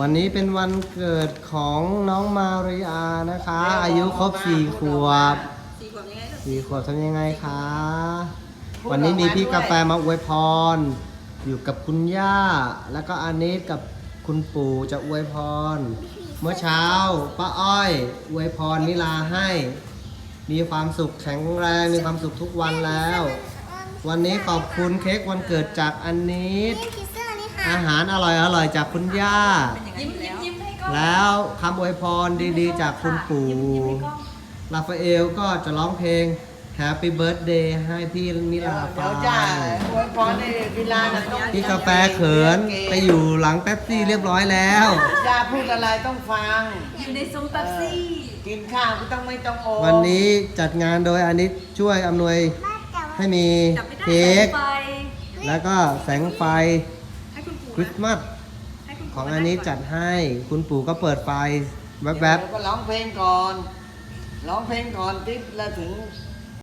วันนี้เป็นวันเกิดของน้องมาริอานะคะ อายุครบสี่ขวบ4ขวบสี่ขวบทำยังไงคะ วันนี้มีพี่กาแฟมาอวยพร อยู่กับคุณย่า แล้วก็อานิสกับคุณปู่จะอวยพร เมื่อเช้าป้าอ้อยอวยพรนิลาให้ มีความสุขแข็งแรงมีความสุขทุกวันแล้ว วันนี้ขอบคุณเค้กวันเกิดจากอานิสนี่พิซซ่านี่ค่ะอาหารอร่อยอร่อยๆจากคุณย่า ยิ้มยิ้มยิ้มให้กล้องแล้วคำอวยพรดีๆ จากคุณปู่ยิ้มยิ้มให้กล้องราฟาเอลก็จะร้องเพลง Happy Birthday ให้พี่นิเดี๋ยวลาเดี๋ฟัยวงจ้าอวยพรในเวลาน่ะต้องพี่กาแฟเขินไปอยู่หลังแป๊บซี่เรียบร้อยแล้ว จ้าพูดอะไรต้องฟัง อยู่ในซุ้มเป๊ปซี่ กินข้าวก็ต้องไม่ต้องโอวันนี้จัดงานโดยอานิสช่วยอำนวยบ้านแต่ว่า ให้มีจับไม่ได้เค้กใส่ไฟแล้วก็แสงไฟให้คุณปู่คริสต์มาสให้คุณขปู่องอานิสจัดให้ คุณปู่ก็เปิดไฟแวบเดี๋ยวก็ร้องเพลงก่อน ร้องเพลงก่อนติ๊บแล้วถึง